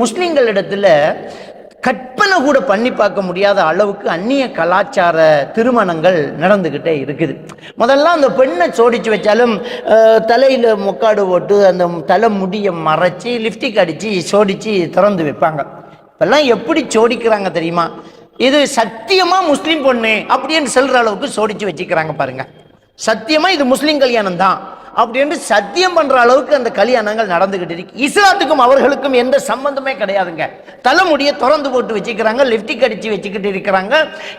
முஸ்லீம்களிடத்தில் கற்பனை கூட பண்ணி பார்க்க முடியாத அளவுக்கு அந்நிய கலாச்சார திருமணங்கள் நடந்துக்கிட்டே இருக்குது. முதல்ல அந்த பெண்ணை சோடிச்சு வச்சாலும் தலையில் முக்காடு போட்டு அந்த தலை முடியை மறைச்சி லிப்டிக் அடித்து சோடித்து திறந்து வைப்பாங்க. இப்பெல்லாம் எப்படி சோடிக்கிறாங்க தெரியுமா? இது சத்தியமாக முஸ்லீம் பொண்ணு அப்படின்னு சொல்கிற அளவுக்கு சோடிச்சு வச்சுக்கிறாங்க பாருங்கள் சத்தியமாக இது முஸ்லீம் கல்யாணம் தான் அப்படின்னு சத்தியம் பண்ற அளவுக்கு அந்த கல்யாணங்கள் நடந்துகிட்டு இருக்கு. இஸ்லாத்துக்கும் அவர்களுக்கும் எந்த சம்பந்தமே கிடையாதுங்க. தலைமுடியை திறந்து போட்டு வச்சுக்கிறாங்க லிப்டிக் அடிச்சு வச்சுக்கிட்டு இருக்கிறாங்க.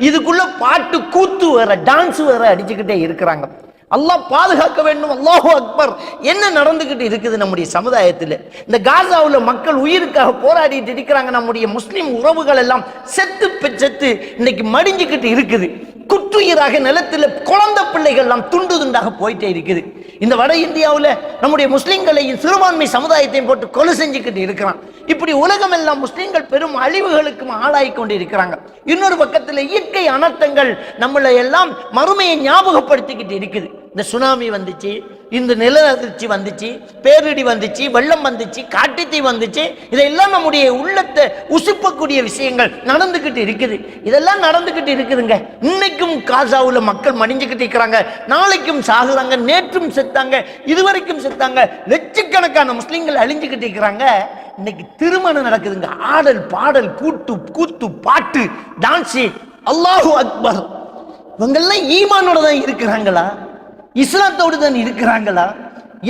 இதுக்குள்ள பாட்டு கூத்து வேற டான்ஸ் வேற அடிச்சுக்கிட்டே இருக்கிறாங்க. அல்லாஹ் பாதுகாக்க வேண்டும் அல்லாஹு அக்பர். என்ன நடந்துக்கிட்டு இருக்குது நம்முடைய சமுதாயத்தில்? இந்த காசாவில் மக்கள் உயிருக்காக போராடிட்டு இருக்கிறாங்க நம்முடைய முஸ்லீம் உறவுகள் எல்லாம் செத்து செத்து இன்னைக்கு மடிஞ்சுக்கிட்டு இருக்குது. குற்றுயிராக நிலத்தில் குழந்தை பிள்ளைகள் எல்லாம் துண்டு துண்டாக போயிட்டே இருக்குது. இந்த வட இந்தியாவில் நம்முடைய முஸ்லீம்களையும் சிறுபான்மை சமுதாயத்தையும் போட்டு கொலை செஞ்சுக்கிட்டு இருக்கிறான். இப்படி உலகம் எல்லாம் முஸ்லீம்கள் பெரும் அழிவுகளுக்கும் ஆளாகி கொண்டு இருக்கிறாங்க இன்னொரு பக்கத்தில் இயற்கை அனர்த்தங்கள் நம்மளை எல்லாம் மறுமையை ஞாபகப்படுத்திக்கிட்டு இருக்குது. இந்த சுனாமி வந்துச்சு இந்த நில அதிர்ச்சி வந்துச்சு பேரிடி வந்துச்சு வெள்ளம் வந்துச்சு காட்டுத்தீ வந்துச்சு இதெல்லாம் நம்முடைய உள்ளத்தை உசுப்பக்கூடிய விஷயங்கள் நடந்துக்கிட்டு இருக்குது. இதெல்லாம் நடந்துக்கிட்டு இருக்குதுங்க. இன்னைக்கும் காசாவில் மக்கள் மடிஞ்சுக்கிட்டு இருக்கிறாங்க. நாளைக்கும் சாகுறாங்க நேற்றும் செத்தாங்க இதுவரைக்கும் செத்தாங்க. லட்சக்கணக்கான முஸ்லீம்கள் அழிஞ்சுக்கிட்டு இருக்கிறாங்க. இன்னைக்கு திருமணம் நடக்குதுங்க. ஆடல் பாடல் கூட்டு கூத்து பாட்டு டான்ஸு. அல்லாஹூ அக்பர். இவங்கெல்லாம் ஈமானோட தான் இருக்கிறாங்களா? இஸ்லாத்தோடு தான் இருக்கிறாங்களா?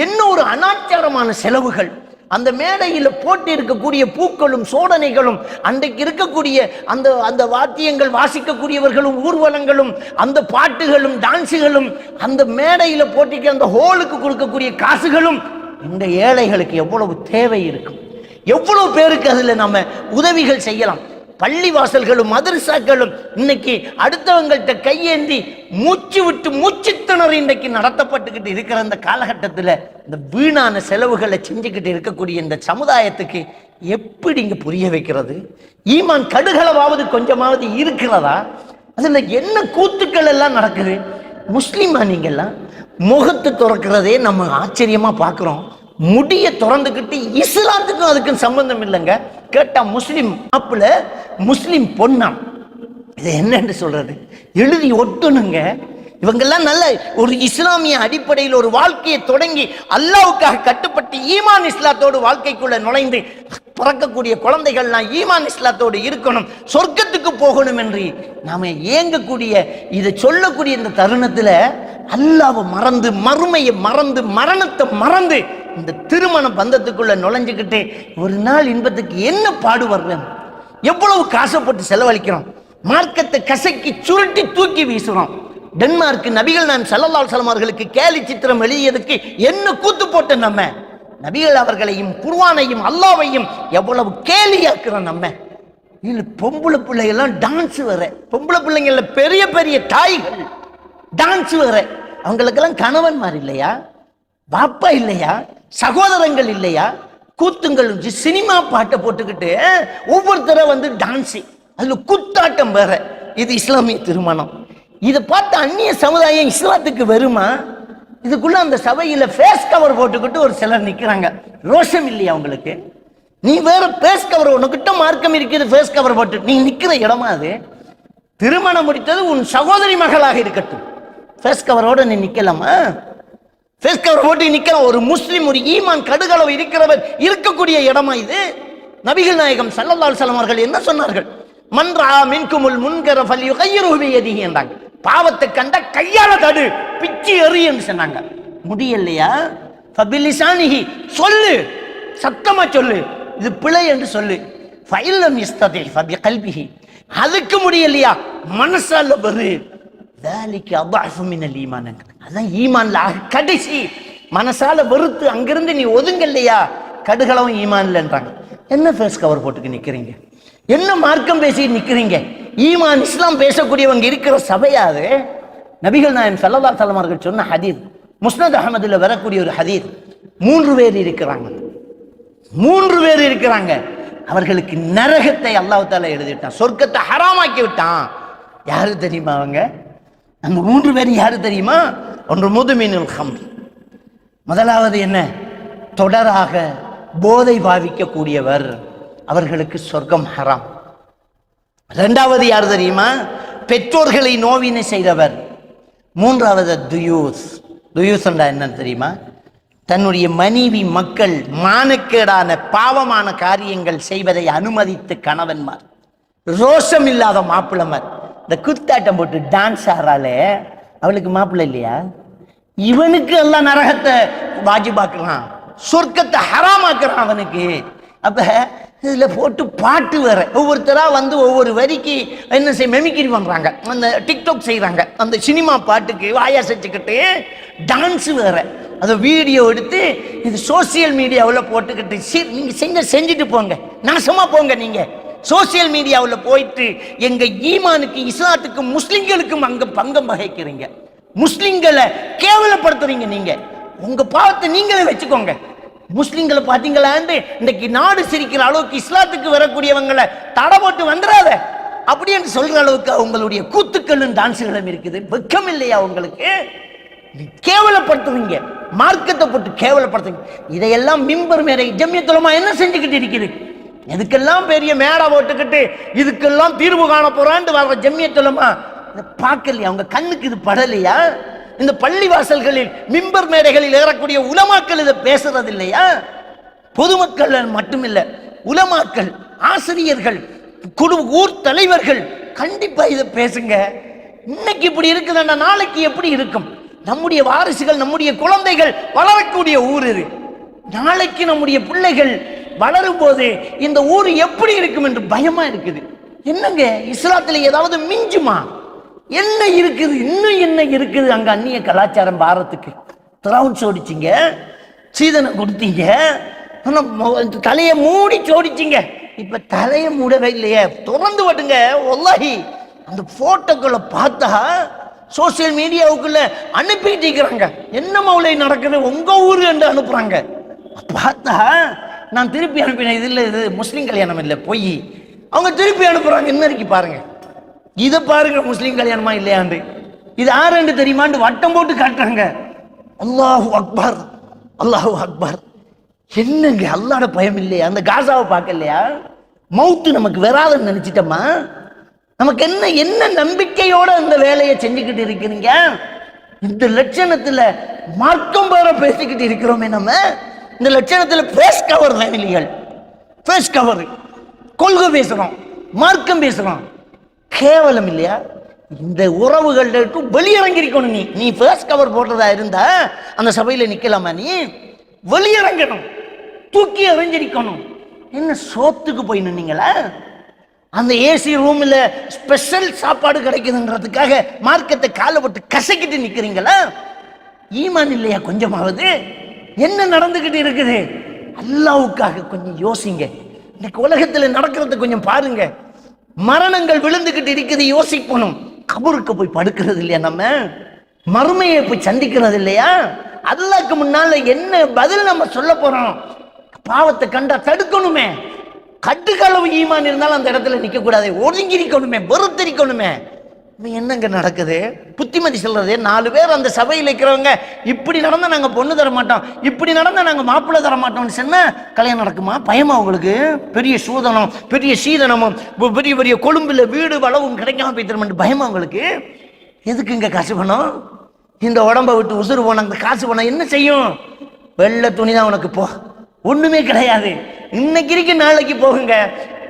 என்ன ஒரு அனாச்சாரமான செலவுகள்? அந்த மேடையில் போட்டு இருக்கக்கூடிய பூக்களும் சோதனைகளும் அன்றைக்கு இருக்கக்கூடிய அந்த அந்த வாத்தியங்கள் வாசிக்கக்கூடியவர்களும் ஊர்வலங்களும் அந்த பாட்டுகளும் டான்ஸுகளும் அந்த மேடையில் போட்டிக்கு அந்த ஹோலுக்கு கொடுக்கக்கூடிய காசுகளும் இந்த ஏழைகளுக்கு எவ்வளவு தேவை இருக்கும். எவ்வளவு பேருக்கு அதில் நம்ம உதவிகள் செய்யலாம். பள்ளி வாசல்களும் மதரசாக்களும் இன்னைக்கு அடுத்தவங்கள்ட்ட கையேந்தி மூச்சு விட்டு மூச்சு திணறி இன்றைக்கு நடத்தப்பட்டுக்கிட்டு இருக்கிற இந்த காலகட்டத்தில் இந்த வீணான செலவுகளை செஞ்சுக்கிட்டு இருக்கக்கூடிய இந்த சமுதாயத்துக்கு எப்படி இங்கே புரிய வைக்கிறது? ஈமான் கடுகளவாவது கொஞ்சமாவது இருக்கிறதா? அதில் என்ன கூத்துக்கள் எல்லாம் நடக்குது? முஸ்லீமா நீங்கள்லாம் முகத்து திறக்கிறதே நம்ம ஆச்சரியமாக பார்க்குறோம். முடிய திறந்துக்கிட்டு இஸ்லாத்துக்கும் அதுக்கும் சம்பந்தம் இல்லைங்க. கேட்டா முஸ்லீம் மாப்பிள்ள முஸ்லீம் பொண்ணாம். இது என்னன்னு சொல்றது? எழுதி ஒட்டணுங்க. இவங்கெல்லாம் நல்ல ஒரு இஸ்லாமிய அடிப்படையில் ஒரு வாழ்க்கையை தொடங்கி அல்லாவுக்காக கட்டுப்பட்டு ஈமான் இஸ்லாத்தோடு வாழ்க்கைக்குள்ள நுழைந்து பிறக்கக்கூடிய குழந்தைகள்லாம் ஈமான் இஸ்லாத்தோடு இருக்கணும் சொர்க்கத்துக்கு போகணும் என்று நாம ஏங்கக்கூடிய இதை சொல்லக்கூடிய இந்த தருணத்துல அல்லாவை மறந்து மறுமையை மறந்து மரணத்தை மறந்து இந்த திருமண பந்தத்துக்குள்ள நுழைஞ்சுக்கிட்டு ஒரு நாள் இன்பத்துக்கு என்ன பாடுபடுறோம் எவ்வளவு காசப்பட்டு செலவழிக்கிறோம்? மார்க்கத்தை கசக்கி சுருட்டி தூக்கி வீசுகிறோம் டென்மார்க் நபிகள் நான் செல்லலால் அலைஹி அவர்களுக்கு கேலி சித்திரம் எழுதியதுக்கு என்ன கூத்து போட்ட நம்ம? நபிகள் அவர்களையும் குர்வானையும் அல்லாவையும் எவ்வளவு கேலியாக்குறோம் நம்ம? இல்லை பொம்பளை பிள்ளைகள்லாம் டான்ஸ் வர பொம்பளை பிள்ளைங்கள பெரிய பெரிய தாய்கள் டான்ஸ் வர அவங்களுக்கெல்லாம் கணவன் மாதிரி இல்லையா? பாப்பா இல்லையா? சகோதரங்கள் இல்லையா? கூத்துங்கள் சினிமா பாட்டை போட்டுக்கிட்டு ஒவ்வொருத்தர வந்து டான்ஸு அதில் குத்தாட்டம் வேற. இது இஸ்லாமிய திருமணம். இதை பார்த்து அந்நிய சமுதாயம் இஸ்லாத்துக்கு வருமா? இதுக்குள்ள அந்த சபையில ஃபேஸ் கவர் போட்டுக்கிட்டு ஒரு சிலர் நிக்கிறாங்க. ரோஷம் இல்லையா உங்களுக்கு? நீ வேற ஃபேஸ் கவர் உனக்கிட்ட மார்க்கம் இருக்குது ஃபேஸ் கவர் போட்டு. நீ நிக்கிற இடமா அது? திருமணம் முடித்தது உன் சகோதரி மகளாக இருக்கட்டும். ஃபேஸ் கவரோட நீ நிக்கலாமா? ஃபேஸ் கவர் போட்டு ஒரு முஸ்லீம் ஒரு ஈமான் கடுகளவு இருக்கிறவர் இருக்கக்கூடிய இடமா இது? நபிகள் நாயகம் சல்லல்லால் அலைஹி அவர்கள் என்ன சொன்னார்கள்? மன்றா மின்குமுல் முன்கர ஃபல்யுகையிரு பியதிஹி என்றாங்க. பாவத்தை கண்ட கையால தடு பிச்சி என்று சொன்னாங்க. முடியலையா ஃபபிலிசானிஹி சொல்லு. சத்தமா சொல்லு. இது பிழை என்று சொல்லு. ஃபைலம் இஸ்ததி ஃபபி கல்பிஹி அதுக்கு முடியலையா மனசால வரு. வேலைக்கு அபாஃபு மினல் ஈமான் அதான் ஈமான்ல. கடைசி மனசால வெறுத்து அங்கிருந்து நீ ஒதுங்க இல்லையா கடுகளவும் ஈமான்லன்றாங்க. என்ன ஃபேஸ் கவர் போட்டுக்கு நிற்கிறீங்க என்ன மார்க்கம் பேசி நிற்கிறீங்க ஈமான் இஸ்லாம் பேசக்கூடியவங்க இருக்கிற சபையாது நபிகள் நாயம் சல்லல்லா தலைமார்கள் சொன்ன ஹதீத் முஸ்னத் அகமதுல வரக்கூடிய ஒரு ஹதீத் மூன்று பேர் இருக்கிறாங்க. மூன்று பேர் இருக்கிறாங்க. அவர்களுக்கு நரகத்தை அல்லாஹால எழுதிட்டான். சொர்க்கத்தை ஹராமாக்கி விட்டான். யாரு தெரியுமா அவங்க? அந்த மூன்று பேரும் யார் தெரியுமா? ஒன்று முதுமீனில் ஹம்ர் முதலாவது என்ன? தொடராக போதை பாவிக்கக்கூடியவர். அவர்களுக்கு சொர்க்கம் ஹராம். ரெண்டாவது யார் தெரியுமா? பெற்றோர்களை நோவினை செய்தவர். மூன்றாவது துயூஸ். துயூஸ் என்னன்னு தெரியுமா? தன்னுடைய மனைவி மக்கள் மானக்கேடான பாவமான காரியங்கள் செய்வதை அனுமதித்து கணவன்மார். ரோஷம் இல்லாத மாப்பிளமர் இந்த குத்தாட்டம் போட்டு டான்ஸ் ஆடுறாளே அவளுக்கு மாப்பிள்ளை இல்லையா? இவனுக்கு எல்லாம் நரகத்தை வாஜிபாக்குறான் சொர்க்கத்தை ஹராமாக்குறான் அவனுக்கு. அப்ப இதுல போட்டு பாட்டு வேற. ஒவ்வொருத்தரா வந்து ஒவ்வொரு வரிக்கு என்ன செய்ய மெமிக்கிரி பண்றாங்க. அந்த டிக்டாக் செய்கிறாங்க அந்த சினிமா பாட்டுக்கு வாயா செஞ்சுக்கிட்டு டான்ஸ் வேற. அதை வீடியோ எடுத்து இது சோசியல் மீடியாவில் போட்டுக்கிட்டு சி நீங்கள் செஞ்ச செஞ்சுட்டு போங்க. நாசமாக போங்க நீங்கள் சோசியல் மீடியாவில் போயிட்டு எங்கள் ஈமானுக்கு இஸ்லாத்துக்கும் முஸ்லீம்களுக்கும் அங்கே பங்கம் வகைக்கிறீங்க. முஸ்லீம்களை கேவலப்படுத்துறீங்க நீங்கள் உங்கள் பாவத்தை நீங்களே வச்சுக்கோங்க. முஸ்லீம்களை பார்த்தீங்களாண்டு இன்னைக்கு நாடு சிரிக்கிற அளவுக்கு இஸ்லாத்துக்கு வரக்கூடியவங்களை தடை போட்டு வந்துடாத அப்படி என்று சொல்கிற அளவுக்கு அவங்களுடைய கூத்துக்களும் டான்ஸுகளும் இருக்குது. வெக்கம் இல்லையா உங்களுக்கு கேவலப்படுத்துவீங்க மார்க்கத்தை போட்டு கேவலப்படுத்துவீங்க இதையெல்லாம் மிம்பர் மேலே ஜம்யத்துலமா என்ன செஞ்சுக்கிட்டு இருக்குது? எதுக்கெல்லாம் பெரிய மேடை போட்டுக்கிட்டு இதுக்கெல்லாம் தீர்வு காண போறான்னு வர்ற ஜம்மியத்துலமா இதை பார்க்கலையா? அவங்க கண்ணுக்கு இது படலையா? இந்த பள்ளி வாசல்களில் மிம்பர் மேடைகளில் ஏறக்கூடிய உலமாக்கள் இதை பேசுறது இல்லையா பொதுமக்கள் மட்டுமில்ல உலமாக்கள் ஆசிரியர்கள் குழு ஊர் தலைவர்கள் கண்டிப்பா இதை பேசுங்க. இன்னைக்கு இப்படி இருக்குதுன்னா நாளைக்கு எப்படி இருக்கும்? நம்முடைய வாரிசுகள் நம்முடைய குழந்தைகள் வளரக்கூடிய ஊர் இது. நாளைக்கு நம்முடைய பிள்ளைகள் வளரும் போது இந்த ஊர் எப்படி இருக்கும் என்று பயமா இருக்குது. என்னங்க? இஸ்லாத்துல ஏதாவது மிஞ்சுமா? என்ன இருக்குது? இன்னும் என்ன இருக்குது? அங்க அந்நிய கலாச்சாரம் பாரத்துக்கு திராவுன் சோடிச்சிங்க சீதனை கொடுத்தீங்க தலையை மூடி சோடிச்சிங்க. இப்ப தலையை மூடவே இல்லையே. திறந்து விடுங்க ஒல்லாஹி. அந்த போட்டோக்களை பார்த்தா சோசியல் மீடியாவுக்குள்ள அனுப்பிட்டு இருக்கிறாங்க. என்ன மௌலை நடக்குது? உங்க ஊரு என்று அனுப்புறாங்க. பார்த்தா நான் திருப்பி அனுப்பினேன் இது இல்லை இது முஸ்லீம் கல்யாணம் இல்லை பொய். அவங்க திருப்பி அனுப்புகிறாங்க என்ன இருக்கு பாருங்க. இதை பாருங்க முஸ்லீம் கல்யாணமா இல்லையாண்டு. இது ஆறாண்டு தெரியுமாண்டு? வட்டம் போட்டு காட்டுறாங்க. அல்லாஹூ அக்பர் அல்லாஹு அக்பர். என்னங்க அல்லாட பயம் இல்லையா? அந்த காசாவை பார்க்கலையா? மவுத்து நமக்கு வராதுன்னு நினச்சிட்டோமா நமக்கு என்ன என்ன நம்பிக்கையோட அந்த வேலையை செஞ்சுக்கிட்டு இருக்கிறீங்க? இந்த லட்சணத்துல மார்க்கம் பேர பேசிக்கிட்டு இருக்கிறோமே நம்ம. இந்த லட்சணத்தில் ஃபேஸ் கவர் ஃபேமிலிகள் ஃபேஸ் கவர் கொள்கை பேசுகிறோம் மார்க்கம் பேசுகிறோம் கேவலம் இல்லையா? இந்த உறவுகள்ட்ட வெளியிறங்கிருக்கணும் நீ. நீ ஃபேஸ் கவர் போட்டதா இருந்தா அந்த சபையில் நிற்கலாமா நீ? வெளியிறங்கணும். தூக்கி எறிஞ்சிருக்கணும். என்ன சோத்துக்கு போய் நின்னீங்களா? அந்த ஏசி ரூமில் ஸ்பெஷல் சாப்பாடு கிடைக்குதுன்றதுக்காக மார்க்கத்தை காலை போட்டு கசக்கிட்டு நிற்கிறீங்களா ஈமான் இல்லையா கொஞ்சமாவது? என்ன நடந்துக்கிட்டு இருக்குது? அல்லாவுக்காக கொஞ்சம் யோசிங்க. இன்னைக்கு உலகத்தில் நடக்கிறத கொஞ்சம் பாருங்க. மரணங்கள் விழுந்துக்கிட்டு இருக்குது யோசிக்கணும் கபருக்கு போய் படுக்கிறது இல்லையா நம்ம? மறுமையை போய் சந்திக்கிறது இல்லையா? அல்லாக்கு முன்னால என்ன பதில் நம்ம சொல்ல போறோம்? பாவத்தை கண்டா தடுக்கணுமே. கட்டுக்களவு ஈமான் இருந்தாலும் அந்த இடத்துல நிற்க கூடாது ஒதுங்கி இருக்கணுமே இப்போ என்னங்க நடக்குது? புத்திமதி சொல்கிறது நாலு பேர் அந்த சபையில் இருக்கிறவங்க இப்படி நடந்தால் நாங்கள் பொண்ணு தர மாட்டோம் இப்படி நடந்தால் நாங்கள் மாப்பிள்ளை தர மாட்டோம்னு சொன்னால் கல்யாணம் நடக்குமா? பயமா உங்களுக்கு? பெரிய சூதனம் பெரிய சீதனமும் பெரிய பெரிய கொழும்பில் வீடு வளவும் கிடைக்காம போய் திரும்ப பயமா உங்களுக்கு? எதுக்குங்க காசு பணம்? இந்த உடம்ப விட்டு உசுறு போன அந்த காசு பணம் என்ன செய்யும்? வெள்ளை துணி தான் உனக்கு போ. ஒன்றுமே கிடையாது. இன்னைக்கு இருக்கு நாளைக்கு போகுங்க.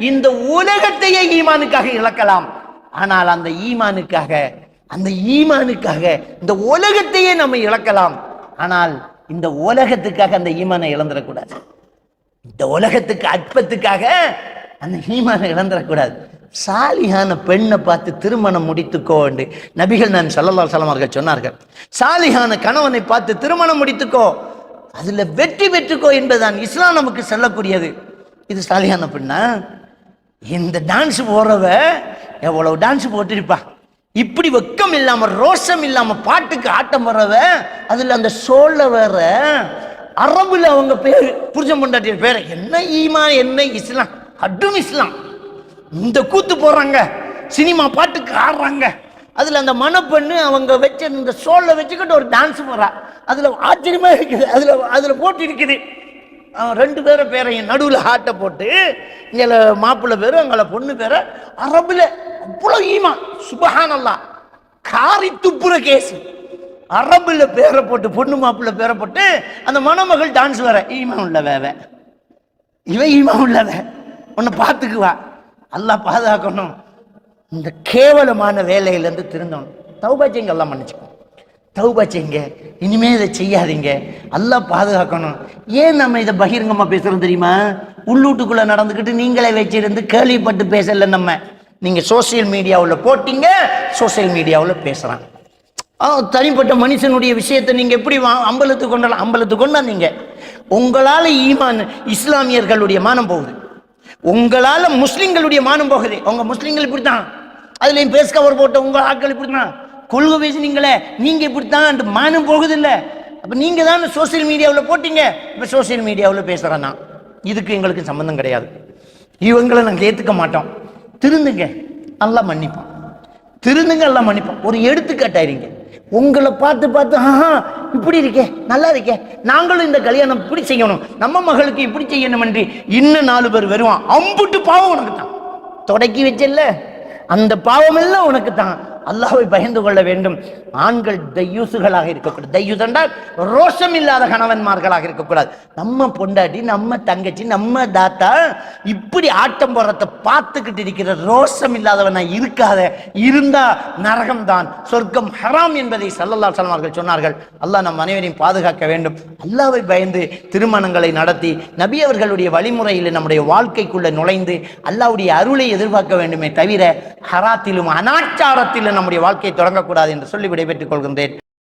இந்த உலகத்தையே ஈமானுக்காக இழக்கலாம். ஆனால் அந்த ஈமானுக்காக அந்த ஈமானுக்காக இந்த உலகத்தையே நம்ம இழக்கலாம். ஆனால் இந்த உலகத்துக்காக அந்த ஈமானை இழந்துடக்கூடாது. இந்த உலகத்துக்கு அற்பத்துக்காக அந்த ஈமானை இழந்துடக்கூடாது. சாலிகான பெண்ணை பார்த்து திருமணம் முடித்துக்கோ என்று நபிகள் நான் சல்லல்லா சலம் அவர்கள் சொன்னார்கள் சாலிகான கணவனை பார்த்து திருமணம் முடித்துக்கோ அதில் வெற்றி பெற்றுக்கோ என்பதுதான் இஸ்லாம் நமக்கு சொல்லக்கூடியது. இது சாலிகான பெண்ணா? இந்த டான்ஸ் போறவ எவ்வளவு டான்ஸ் போட்டிருப்பா? இப்படி வெக்கம் இல்லாம ரோஷம் இல்லாம பாட்டுக்கு ஆட்டம் வர்றவ அதுல அந்த சோழ வேற அரபுல அவங்க பேர் புருஷன் பொண்டாட்டிய பேர் என்ன ஈமா என்ன இஸ்லாம்? அடும் இஸ்லாம். இந்த கூத்து போடுறாங்க சினிமா பாட்டுக்கு ஆடுறாங்க. அதுல அந்த மணப்பெண்ணு அவங்க வச்ச இந்த சோல்ல வச்சுக்கிட்டு ஒரு டான்ஸ் போறா. அதுல ஆச்சரியமா இருக்குது அதுல அதுல போட்டு இருக்குது. ரெண்டு பேரை பேரையும் நடுவில் ஹாட்டை போட்டு இங்கே மாப்பிள்ளை பேர் அங்கே பொண்ணு பேர அரபுல அவ்வளோ ஈமான். சுபஹானல்லா. காரி துப்புற கேஸ் அரபில் பேரை போட்டு பொண்ணு மாப்பிள்ளை பேரை போட்டு அந்த மணமகள் டான்ஸ் வர ஈமான் உள்ள வேவை இவன் ஈமான் உள்ளவ உன்னை பார்த்துக்குவா. நல்லா பாதுகாக்கணும். இந்த கேவலமான வேலையிலேருந்து திருந்தணும். தௌபா செய்யுங்க மன்னிச்சுக்கோ. தௌபா செய்யுங்க. இனிமே இதை செய்யாதீங்க. அல்லாஹ் பாதுகாக்கணும். ஏன் நம்ம இதை பகிரங்கமாக பேசுகிறோம் தெரியுமா? உள்ளூட்டுக்குள்ளே நடந்துக்கிட்டு நீங்களே வச்சிருந்து கேள்விப்பட்டு பேசல நம்ம. நீங்கள் சோசியல் மீடியாவில் போட்டிங்க சோசியல் மீடியாவில் பேசுகிறான் ஆ, தனிப்பட்ட மனுஷனுடைய விஷயத்தை நீங்கள் எப்படி வா- அம்பலத்துக்கு கொண்டலாம் அம்பலத்துக்கு கொண்டாந்தீங்க? உங்களால் ஈமான் இஸ்லாமியர்களுடைய மானம் போகுது. உங்களால் முஸ்லீம்களுடைய மானம் போகுது. உங்கள் முஸ்லிம்கள் இப்படித்தான். அதுலேயும் பேஸ் கவர் போட்ட உங்கள் ஆட்கள் இப்படித்தான். கொள்கை பேசுனீங்களே நீங்க இப்படித்தான் மானம் போகுது இல்ல அப்ப நீங்க தான் சோசியல் மீடியாவில் போட்டீங்க. இப்ப சோசியல் மீடியாவில் பேசுறேன் நான். இதுக்கு எங்களுக்கு சம்பந்தம் கிடையாது. இவங்களை நாங்கள் ஏற்றுக்க மாட்டோம். திருந்துங்க நல்லா மன்னிப்போம் திருந்துங்க எல்லாம் மன்னிப்போம் ஒரு எடுத்துக்காட்டாயிருங்க உங்களை பார்த்து பார்த்து ஆஹா இப்படி இருக்கே நல்லா இருக்கே. நாங்களும் இந்த கல்யாணம் இப்படி செய்யணும். நம்ம மகளுக்கு இப்படி செய்யணும் என்று இன்னும் நாலு பேர் வருவான். அம்புட்டு பாவம் உனக்கு தான் தொடக்கி வச்சல அந்த பாவம் எல்லாம் உனக்கு தான் அல்லாஹ்வை பயந்து கொள்ள வேண்டும். ஆண்கள் தையூசுகளாக இருக்கக்கூடாது. தையூஸ் என்றால் ரோஷம் இல்லாத கணவன்மார்களாக இருக்கக்கூடாது. நம்ம பொண்டாட்டி நம்ம தங்கச்சி நம்ம தாத்தா இப்படி ஆட்டம் போடுறத பார்த்துக்கிட்டு இருக்கிற ரோஷம் இல்லாதவனா இருக்காத இருந்தா நரகம் தான் சொர்க்கம் ஹராம் என்பதை சல்லல்லா சல்மார்கள் சொன்னார்கள். அல்லாஹ் நம் அனைவரையும் பாதுகாக்க வேண்டும். அல்லாவை பயந்து திருமணங்களை நடத்தி நபி அவர்களுடைய வழிமுறையில் நம்முடைய வாழ்க்கைக்குள்ள நுழைந்து அல்லாவுடைய அருளை எதிர்பார்க்க வேண்டுமே தவிர ஹராத்திலும் அனாச்சாரத்திலும் நம்முடைய வாழ்க்கையை தொடங்கக்கூடாது என்று சொல்லி விடைபெற்றுக் கொள்கின்றேன்.